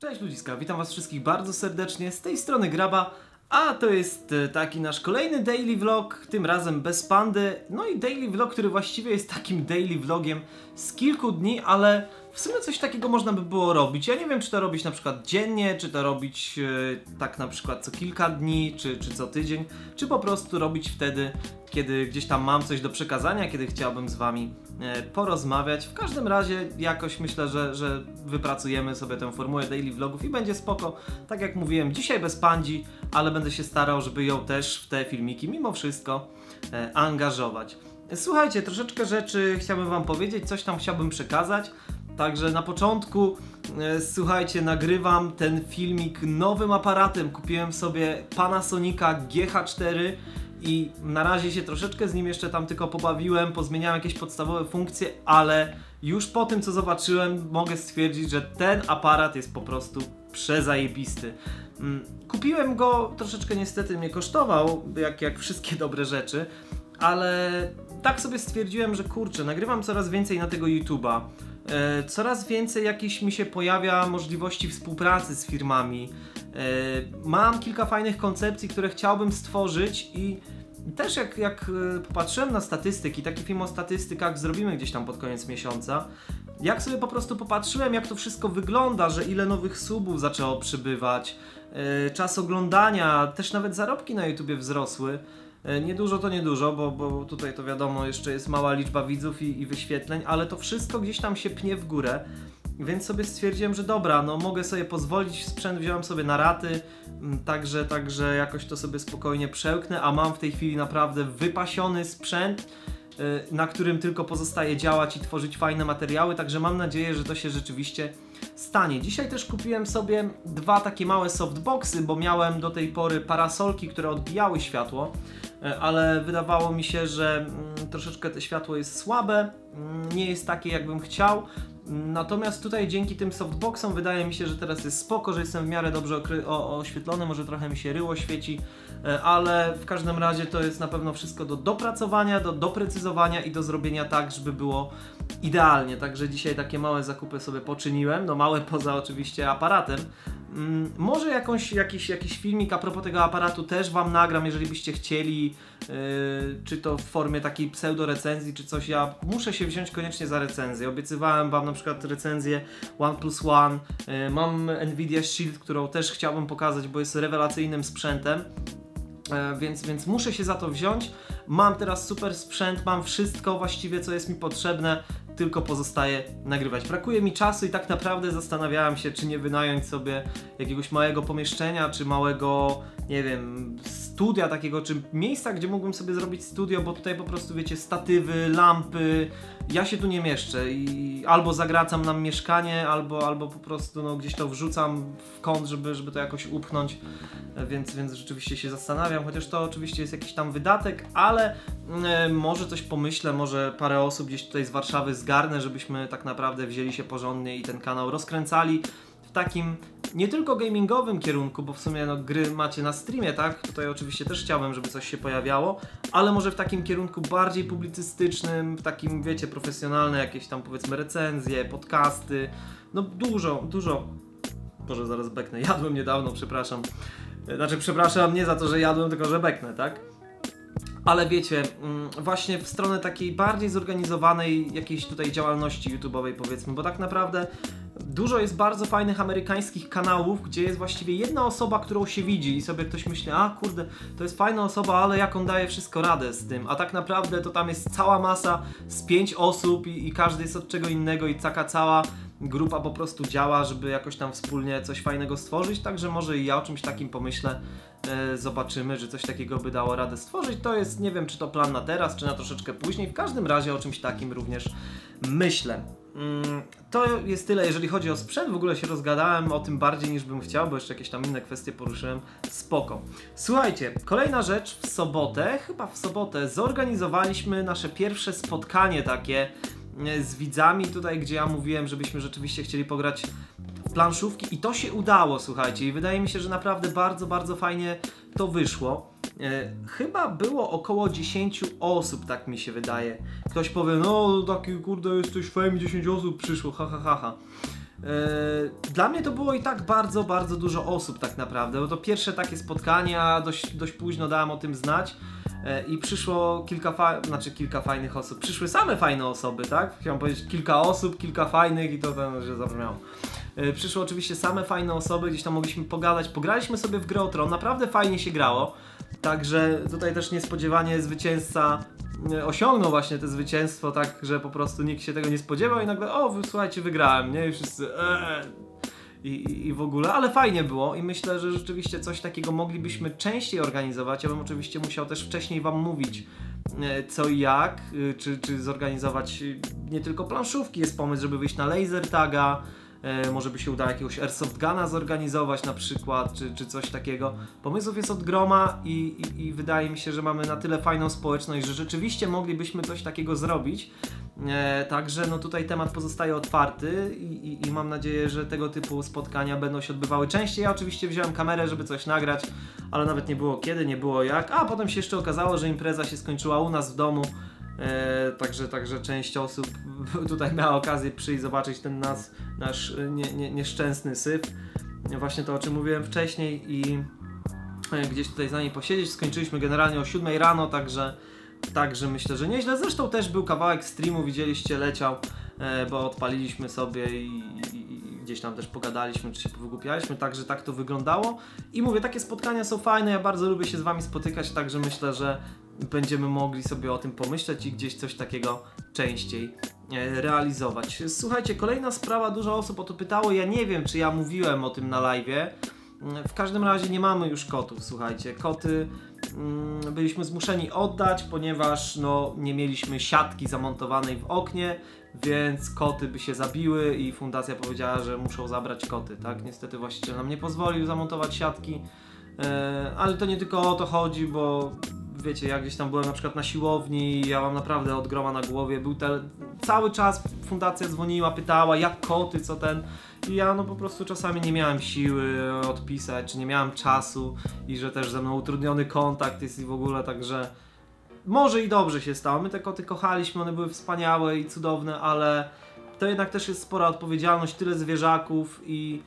Cześć ludziska, witam was wszystkich bardzo serdecznie, z tej strony Graba, a to jest e, taki nasz kolejny daily vlog, tym razem bez pandy, no i daily vlog, który właściwie jest takim daily vlogiem z kilku dni, ale w sumie coś takiego można by było robić. Ja nie wiem, czy to robić na przykład dziennie, czy to robić e, tak na przykład co kilka dni, czy, czy co tydzień, czy po prostu robić wtedy, kiedy gdzieś tam mam coś do przekazania, kiedy chciałbym z Wami e, porozmawiać. W każdym razie jakoś myślę, że, że wypracujemy sobie tę formułę daily vlogów i będzie spoko. Tak jak mówiłem, dzisiaj bez pandzi, ale będę się starał, żeby ją też w te filmiki mimo wszystko e, angażować. Słuchajcie, troszeczkę rzeczy chciałbym Wam powiedzieć, coś tam chciałbym przekazać. Także na początku, e, słuchajcie, nagrywam ten filmik nowym aparatem. Kupiłem sobie Panasonica GH4 i na razie się troszeczkę z nim jeszcze tam tylko pobawiłem, pozmieniałem jakieś podstawowe funkcje, ale już po tym co zobaczyłem mogę stwierdzić, że ten aparat jest po prostu przezajebisty. Mm, Kupiłem go, troszeczkę niestety mnie kosztował, jak, jak wszystkie dobre rzeczy, ale tak sobie stwierdziłem, że kurczę, nagrywam coraz więcej na tego YouTube'a. E, coraz więcej jakichś mi się pojawia możliwości współpracy z firmami. E, mam kilka fajnych koncepcji, które chciałbym stworzyć i też jak, jak e, popatrzyłem na statystyki, taki film o statystykach zrobimy gdzieś tam pod koniec miesiąca, jak sobie po prostu popatrzyłem, jak to wszystko wygląda, że ile nowych subów zaczęło przybywać, czas oglądania, też nawet zarobki na YouTubie wzrosły. E, Niedużo to niedużo, bo, bo tutaj to wiadomo, jeszcze jest mała liczba widzów i, i wyświetleń, ale to wszystko gdzieś tam się pnie w górę. Więc sobie stwierdziłem, że dobra, no mogę sobie pozwolić, sprzęt wziąłem sobie na raty, mm, także, także jakoś to sobie spokojnie przełknę, a mam w tej chwili naprawdę wypasiony sprzęt, y, na którym tylko pozostaje działać i tworzyć fajne materiały, także mam nadzieję, że to się rzeczywiście stanie. Dzisiaj też kupiłem sobie dwa takie małe softboxy, bo miałem do tej pory parasolki, które odbijały światło, y, ale wydawało mi się, że mm, troszeczkę to światło jest słabe, mm, nie jest takie jakbym chciał, Natomiast tutaj dzięki tym softboxom wydaje mi się, że teraz jest spoko, że jestem w miarę dobrze oświetlony, może trochę mi się ryło świeci, e, ale w każdym razie to jest na pewno wszystko do dopracowania, do doprecyzowania i do zrobienia tak, żeby było idealnie. Także dzisiaj takie małe zakupy sobie poczyniłem, no małe poza oczywiście aparatem. Mm, może jakąś, jakiś, jakiś filmik a propos tego aparatu też Wam nagram, jeżeli byście chcieli, yy, czy to w formie takiej pseudo recenzji, czy coś. Ja muszę się wziąć koniecznie za recenzję. Obiecywałem Wam na przykład recenzję OnePlus One. Yy, mam Nvidia Shield, którą też chciałbym pokazać, bo jest rewelacyjnym sprzętem. E, Więc, więc muszę się za to wziąć. Mam teraz super sprzęt, mam wszystko właściwie, co jest mi potrzebne, tylko pozostaje nagrywać. Brakuje mi czasu i tak naprawdę zastanawiałem się, czy nie wynająć sobie jakiegoś małego pomieszczenia, czy małego, nie wiem, studia takiego, czy miejsca, gdzie mógłbym sobie zrobić studio, bo tutaj po prostu, wiecie, statywy, lampy, ja się tu nie mieszczę i albo zagracam nam mieszkanie, albo, albo po prostu no, gdzieś to wrzucam w kąt, żeby, żeby to jakoś upchnąć, E, więc, więc rzeczywiście się zastanawiam, chociaż to oczywiście jest jakiś tam wydatek, ale e, może coś pomyślę, może parę osób gdzieś tutaj z Warszawy zgarnę, żebyśmy tak naprawdę wzięli się porządnie i ten kanał rozkręcali w takim nie tylko gamingowym kierunku, bo w sumie no, gry macie na streamie, tak? Tutaj oczywiście też chciałbym, żeby coś się pojawiało, ale może w takim kierunku bardziej publicystycznym, w takim, wiecie, profesjonalne jakieś tam powiedzmy recenzje, podcasty, no dużo, dużo. Boże, zaraz beknę. Jadłem niedawno, przepraszam. Znaczy, przepraszam nie za to, że jadłem, tylko że beknę, tak? Ale wiecie, mm, właśnie w stronę takiej bardziej zorganizowanej jakiejś tutaj działalności YouTube'owej powiedzmy, bo tak naprawdę dużo jest bardzo fajnych amerykańskich kanałów, gdzie jest właściwie jedna osoba, którą się widzi i sobie ktoś myśli, a kurde, to jest fajna osoba, ale jak on daje wszystko radę z tym, a tak naprawdę to tam jest cała masa z pięć osób i, i każdy jest od czego innego i taka cała grupa po prostu działa, żeby jakoś tam wspólnie coś fajnego stworzyć, także może i ja o czymś takim pomyślę, e, zobaczymy, że coś takiego by dało radę stworzyć. To jest, nie wiem, czy to plan na teraz, czy na troszeczkę później, w każdym razie o czymś takim również myślę. Mm, To jest tyle, jeżeli chodzi o sprzęt. W ogóle się rozgadałem o tym bardziej niż bym chciał, bo jeszcze jakieś tam inne kwestie poruszyłem. Spoko. Słuchajcie, kolejna rzecz. W sobotę, chyba w sobotę, zorganizowaliśmy nasze pierwsze spotkanie takie z widzami tutaj, gdzie ja mówiłem, żebyśmy rzeczywiście chcieli pograć planszówki i to się udało, słuchajcie. I wydaje mi się, że naprawdę bardzo, bardzo fajnie to wyszło. E, chyba było około 10 osób, tak mi się wydaje. Ktoś powie, no taki kurde jesteś fame, 10 osób przyszło, ha ha ha ha. Yy, Dla mnie to było i tak bardzo, bardzo dużo osób tak naprawdę, bo to pierwsze takie spotkania, dość, dość późno dałem o tym znać i przyszło kilka, fa- znaczy kilka fajnych osób, przyszły same fajne osoby, tak? Chciałem powiedzieć kilka osób, kilka fajnych i to ten, że zabrzmiało. Yy, Przyszły oczywiście same fajne osoby, gdzieś tam mogliśmy pogadać, pograliśmy sobie w grę o Tron, naprawdę fajnie się grało, także tutaj też niespodziewanie zwycięzca e, osiągnął właśnie to zwycięstwo, tak, że po prostu nikt się tego nie spodziewał i nagle, o, słuchajcie, wygrałem, nie? I wszyscy, eee. I, i, w ogóle, ale fajnie było i myślę, że rzeczywiście coś takiego moglibyśmy częściej organizować. Ja bym oczywiście musiał też wcześniej Wam mówić e, co i jak, y, czy, czy zorganizować y, nie tylko planszówki, jest pomysł, żeby wyjść na laser taga, e, może by się udało jakiegoś airsoft guna zorganizować na przykład, czy, czy coś takiego. Pomysłów jest od groma i, i, i wydaje mi się, że mamy na tyle fajną społeczność, że rzeczywiście moglibyśmy coś takiego zrobić. E, także no tutaj temat pozostaje otwarty i, i, mam nadzieję, że tego typu spotkania będą się odbywały częściej. Ja oczywiście wziąłem kamerę, żeby coś nagrać, ale nawet nie było kiedy, nie było jak. A potem się jeszcze okazało, że impreza się skończyła u nas w domu. E, także, także część osób tutaj miała okazję przyjść zobaczyć ten nas, nasz e, nie, nie, nieszczęsny syf. Właśnie to o czym mówiłem wcześniej i e, gdzieś tutaj z nami posiedzieć. Skończyliśmy generalnie o 7 rano, także, także myślę, że nieźle. Zresztą też był kawałek streamu, widzieliście, leciał, e, bo odpaliliśmy sobie i, i, gdzieś tam też pogadaliśmy, czy się powygłupialiśmy, także tak to wyglądało. I mówię, takie spotkania są fajne, ja bardzo lubię się z wami spotykać, także myślę, że będziemy mogli sobie o tym pomyśleć i gdzieś coś takiego częściej e, realizować. Słuchajcie, kolejna sprawa, dużo osób o to pytało, ja nie wiem, czy ja mówiłem o tym na live'ie. Mm, W każdym razie nie mamy już kotów, słuchajcie. Koty mm, byliśmy zmuszeni oddać, ponieważ no, nie mieliśmy siatki zamontowanej w oknie, więc koty by się zabiły i fundacja powiedziała, że muszą zabrać koty, tak? Niestety właściciel nam nie pozwolił zamontować siatki, e, ale to nie tylko o to chodzi, bo wiecie, ja gdzieś tam byłem na przykład na siłowni ja mam naprawdę od groma na głowie, był cały czas fundacja dzwoniła, pytała jak koty, co ten. I ja no po prostu czasami nie miałem siły odpisać, nie miałem czasu i że też ze mną utrudniony kontakt jest i w ogóle, także może i dobrze się stało, my te koty kochaliśmy, one były wspaniałe i cudowne, ale to jednak też jest spora odpowiedzialność, tyle zwierzaków i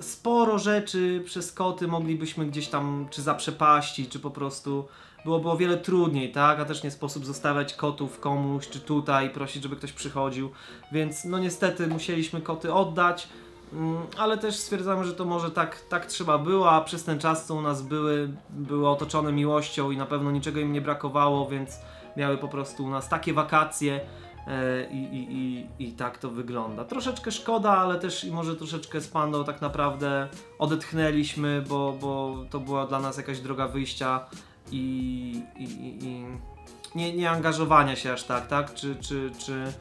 sporo rzeczy przez koty moglibyśmy gdzieś tam czy zaprzepaścić, czy po prostu byłoby o wiele trudniej, tak? A też nie sposób zostawiać kotów komuś, czy tutaj, prosić, żeby ktoś przychodził. Więc no niestety musieliśmy koty oddać, mm, ale też stwierdzamy, że to może tak, tak trzeba było, a przez ten czas, co u nas były, były otoczone miłością i na pewno niczego im nie brakowało, więc miały po prostu u nas takie wakacje. e, I, i, i, I tak to wygląda. Troszeczkę szkoda, ale też i może troszeczkę z tak naprawdę odetchnęliśmy, bo, bo to była dla nas jakaś droga wyjścia i, i, i, nie, nie angażowania się aż tak, tak? Czy, czy, czy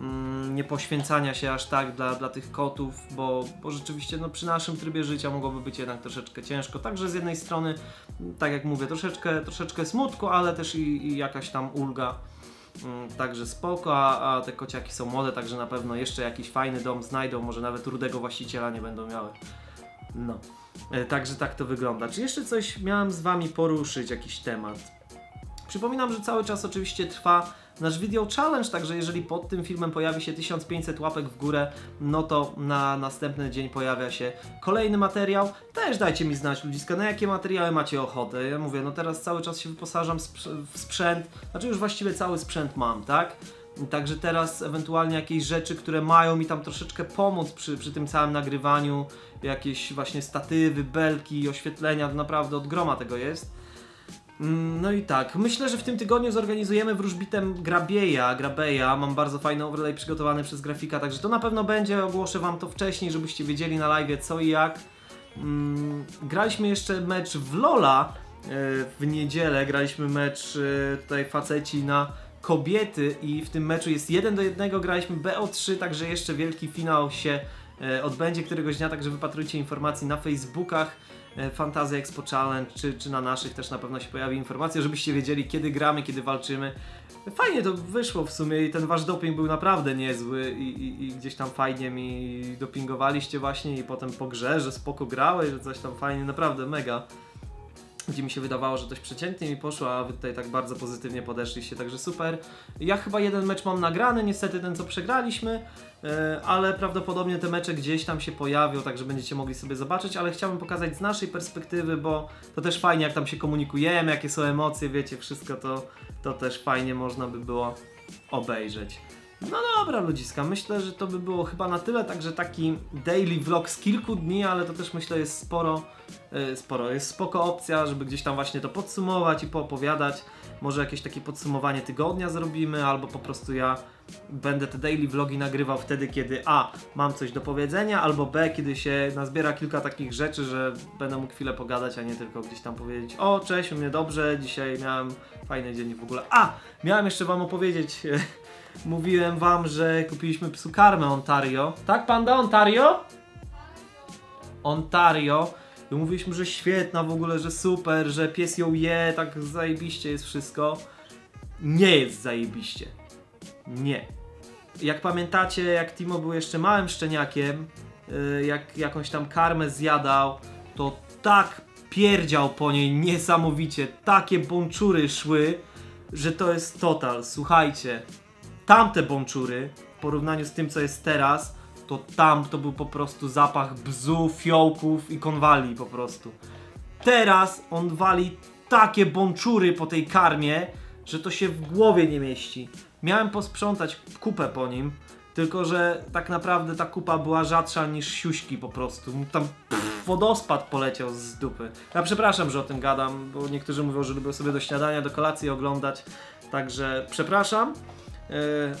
mm, nie poświęcania się aż tak dla, dla tych kotów, bo, bo rzeczywiście no, przy naszym trybie życia mogłoby być jednak troszeczkę ciężko. Także z jednej strony, tak jak mówię, troszeczkę, troszeczkę smutku, ale też i, i jakaś tam ulga. Mm, Także spoko, a, a te kociaki są młode, także na pewno jeszcze jakiś fajny dom znajdą, może nawet rudego właściciela nie będą miały. No. E, Także tak to wygląda. Czy jeszcze coś miałem z Wami poruszyć, jakiś temat? Przypominam, że cały czas oczywiście trwa nasz video challenge, także jeżeli pod tym filmem pojawi się 1500 łapek w górę, no to na następny dzień pojawia się kolejny materiał. Też dajcie mi znać, ludziska, na jakie materiały macie ochotę. Ja mówię, no teraz cały czas się wyposażam w sprzęt, znaczy już właściwie cały sprzęt mam, tak? Także teraz ewentualnie jakieś rzeczy, które mają mi tam troszeczkę pomóc przy, przy tym całym nagrywaniu, jakieś właśnie statywy, belki, oświetlenia, naprawdę od groma tego jest. Mm, No i tak, myślę, że w tym tygodniu zorganizujemy wróżbitem Grabieja, Grabeja, mam bardzo fajny overlay przygotowany przez grafika, także to na pewno będzie, ogłoszę wam to wcześniej, żebyście wiedzieli na live co i jak. Mm, graliśmy jeszcze mecz w Lola e, w niedzielę, graliśmy mecz e, tutaj faceci na kobiety i w tym meczu jest 1 do 1, graliśmy BO3, także jeszcze wielki finał się e, odbędzie któregoś dnia, także wypatrujcie informacji na Facebookach e, Fantasy Expo Challenge, czy, czy na naszych też na pewno się pojawi informacja, żebyście wiedzieli kiedy gramy, kiedy walczymy. Fajnie to wyszło w sumie i ten wasz doping był naprawdę niezły i, i, i gdzieś tam fajnie mi dopingowaliście właśnie i potem po grze, że spoko grałeś, że coś tam fajnie, naprawdę mega. Gdzie mi się wydawało, że dość przeciętnie mi poszło, a wy tutaj tak bardzo pozytywnie podeszliście, także super. Ja chyba jeden mecz mam nagrany, niestety ten co przegraliśmy, e, ale prawdopodobnie te mecze gdzieś tam się pojawią, także będziecie mogli sobie zobaczyć, ale chciałbym pokazać z naszej perspektywy, bo to też fajnie jak tam się komunikujemy, jakie są emocje, wiecie, wszystko to, to też fajnie można by było obejrzeć. No dobra ludziska, myślę, że to by było chyba na tyle, także taki daily vlog z kilku dni, ale to też myślę jest sporo, yy, sporo, jest spoko opcja, żeby gdzieś tam właśnie to podsumować i poopowiadać. Może jakieś takie podsumowanie tygodnia zrobimy, albo po prostu ja będę te daily vlogi nagrywał wtedy, kiedy a, mam coś do powiedzenia, albo b, kiedy się nazbiera kilka takich rzeczy, że będę mógł chwilę pogadać, a nie tylko gdzieś tam powiedzieć o, cześć, u mnie dobrze, dzisiaj miałem fajny dzień w ogóle. A, miałem jeszcze wam opowiedzieć mówiłem wam, że kupiliśmy psu karmę Ontario. Tak, panda? Ontario? Ontario. I mówiliśmy, że świetna w ogóle, że super, że pies ją je, tak zajebiście jest wszystko. Nie jest zajebiście. Nie. Jak pamiętacie, jak Timo był jeszcze małym szczeniakiem, yy, jak jakąś tam karmę zjadał, to tak pierdział po niej niesamowicie, takie bączury szły, że to jest total. Słuchajcie, tamte bączury w porównaniu z tym, co jest teraz, to tam to był po prostu zapach bzu, fiołków i konwali po prostu. Teraz on wali takie bączury po tej karmie, że to się w głowie nie mieści. Miałem posprzątać kupę po nim, tylko że tak naprawdę ta kupa była rzadsza niż siuśki po prostu. Tam pff, wodospad poleciał z dupy. Ja przepraszam, że o tym gadam, bo niektórzy mówią, że lubią sobie do śniadania, do kolacji oglądać. Także przepraszam.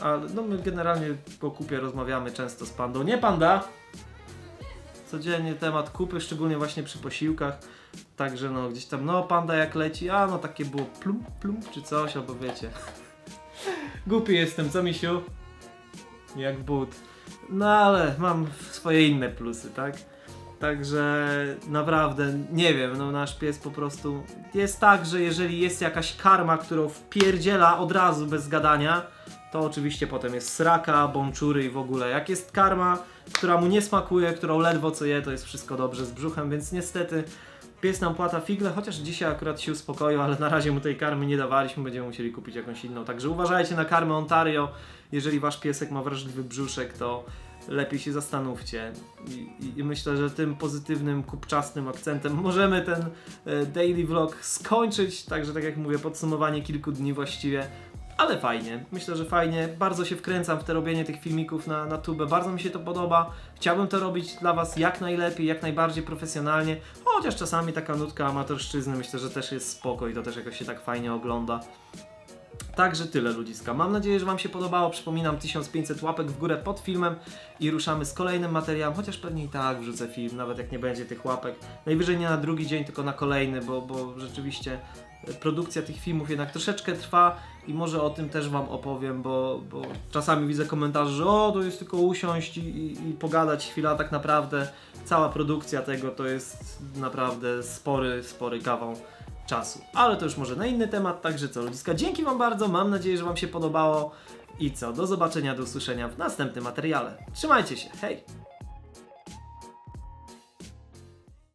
Ale no my generalnie po kupie rozmawiamy często z pandą. Nie panda! Codziennie temat kupy, szczególnie właśnie przy posiłkach. Także no gdzieś tam, no panda jak leci, a no takie było plum, plum czy coś, albo wiecie. Głupi jestem, co misiu? Jak but. No ale mam swoje inne plusy, tak? Także naprawdę nie wiem, no nasz pies po prostu jest tak, że jeżeli jest jakaś karma, którą wpierdziela od razu bez gadania, to oczywiście potem jest sraka, bączury i w ogóle. Jak jest karma, która mu nie smakuje, którą ledwo co je, to jest wszystko dobrze z brzuchem, więc niestety pies nam płata figle, chociaż dzisiaj akurat się uspokoił, ale na razie mu tej karmy nie dawaliśmy, będziemy musieli kupić jakąś inną. Także uważajcie na karmę Ontario. Jeżeli wasz piesek ma wrażliwy brzuszek, to lepiej się zastanówcie. I, i, myślę, że tym pozytywnym, kupczastym akcentem możemy ten e, daily vlog skończyć. Także tak jak mówię, podsumowanie kilku dni właściwie ale fajnie. Myślę, że fajnie. Bardzo się wkręcam w te robienie tych filmików na, na tubę. Bardzo mi się to podoba. Chciałbym to robić dla Was jak najlepiej, jak najbardziej profesjonalnie. Chociaż czasami taka nutka amatorszczyzny myślę, że też jest spoko i to też jakoś się tak fajnie ogląda. Także tyle ludziska. Mam nadzieję, że Wam się podobało. Przypominam 1500 łapek w górę pod filmem i ruszamy z kolejnym materiałem, chociaż pewnie i tak wrzucę film, nawet jak nie będzie tych łapek. Najwyżej nie na drugi dzień, tylko na kolejny, bo, bo rzeczywiście produkcja tych filmów jednak troszeczkę trwa i może o tym też Wam opowiem, bo, bo czasami widzę komentarze, że o, to jest tylko usiąść i, i, i pogadać chwilę, a tak naprawdę cała produkcja tego to jest naprawdę spory, spory kawał czasu. Ale to już może na inny temat, także co ludziska, dzięki Wam bardzo, mam nadzieję, że Wam się podobało i co, do zobaczenia, do usłyszenia w następnym materiale. Trzymajcie się, hej!